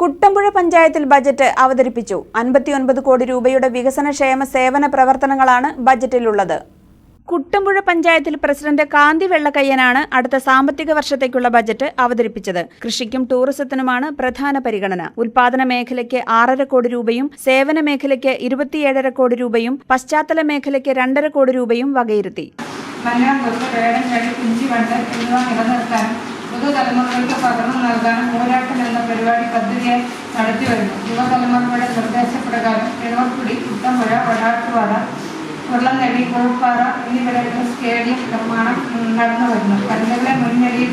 കുട്ടമ്പുഴ പഞ്ചായത്തിൽ ബജറ്റ് അവതരിപ്പിച്ചു. അൻപത്തിയൊൻപത് കോടി രൂപയുടെ വികസന ക്ഷേമ സേവന പ്രവർത്തനങ്ങളാണ് ബജറ്റിലുള്ളത്. കുട്ടമ്പുഴ പഞ്ചായത്തിൽ പ്രസിഡന്റ് കാന്തി വെള്ളക്കയ്യനാണ് അടുത്ത സാമ്പത്തിക വർഷത്തേക്കുള്ള ബജറ്റ് അവതരിപ്പിച്ചത്. കൃഷിക്കും ടൂറിസത്തിനുമാണ് പ്രധാന പരിഗണന. ഉൽപാദന മേഖലയ്ക്ക് ആറര കോടി രൂപയും സേവന മേഖലയ്ക്ക് ഇരുപത്തിയേഴര കോടി രൂപയും പശ്ചാത്തല മേഖലയ്ക്ക് രണ്ടര കോടി രൂപയും വകയിരുത്തി. പുതുതലമുറകൾക്ക് പകർന്നു നൽകാനും പരിപാടി പദ്ധതിയായി നടത്തി വരുന്നു. യുവതലമുറയുടെ നിർദ്ദേശപ്രകാരം ഇളവക്കുടി കുട്ടമ്പുഴ വടാട്ടുപാറ ഉരുളനടി കോപ്പാറ എന്നിവിടങ്ങളിൽ സ്റ്റേഡിയം നിർമ്മാണം നടന്നു വരുന്നു. കടലുകളെ മുൻനിരയിൽ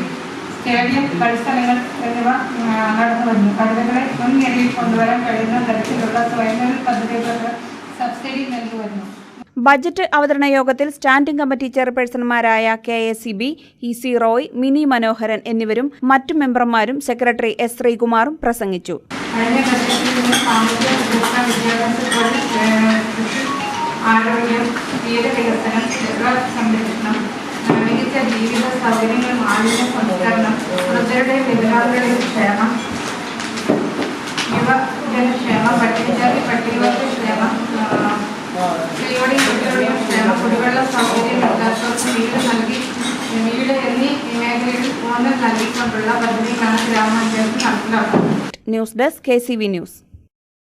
സ്റ്റേഡിയം കളിസ്ഥലങ്ങൾ എന്നിവ നടന്നു വരുന്നു. കടലുകളെ മുൻനിരയിൽ കൊണ്ടുവരാൻ കഴിയുന്ന തരത്തിലുള്ള സ്വയംതൊഴിൽ പദ്ധതികൾക്ക് സബ്സിഡി നൽകി വരുന്നു. ബജറ്റ് അവതരണ യോഗത്തിൽ standing committee ചെയർപേഴ്സൺമാരായ K A C B E C Roy Mini Manoharan എന്നിവരും മറ്റു മെമ്പർമാരും സെക്രട്ടറി എസ് ശ്രീകുമാറും പ്രസംഗിച്ചു. ആരോഗ്യം തീരവികസനം ജല സംരക്ഷണം മികച്ച ജീവിത സൗകര്യങ്ങൾ മാലിന്യ സംസ്കരണം വൃദ്ധരുടെയും വികലാംഗരുടെയും ക്ഷേമം യുവജനക്ഷേമം പട്ടികജാതി പട്ടികവർഗ ക്ഷേമം ഏഹ്, സ്ത്രീകളുടെയും കുട്ടികളുടെയും ക്ഷേമം കുടിവെള്ള സൗകര്യം ഇല്ലാത്തവർക്ക് വീട് നൽകി വീട് എന്നീ മേഖലയിൽ നൽകിക്കൊണ്ടുള്ള പദ്ധതിക്കാണ് ഗ്രാമപഞ്ചായത്ത് നടപ്പിലാക്കുന്നത്. News desk K C V news.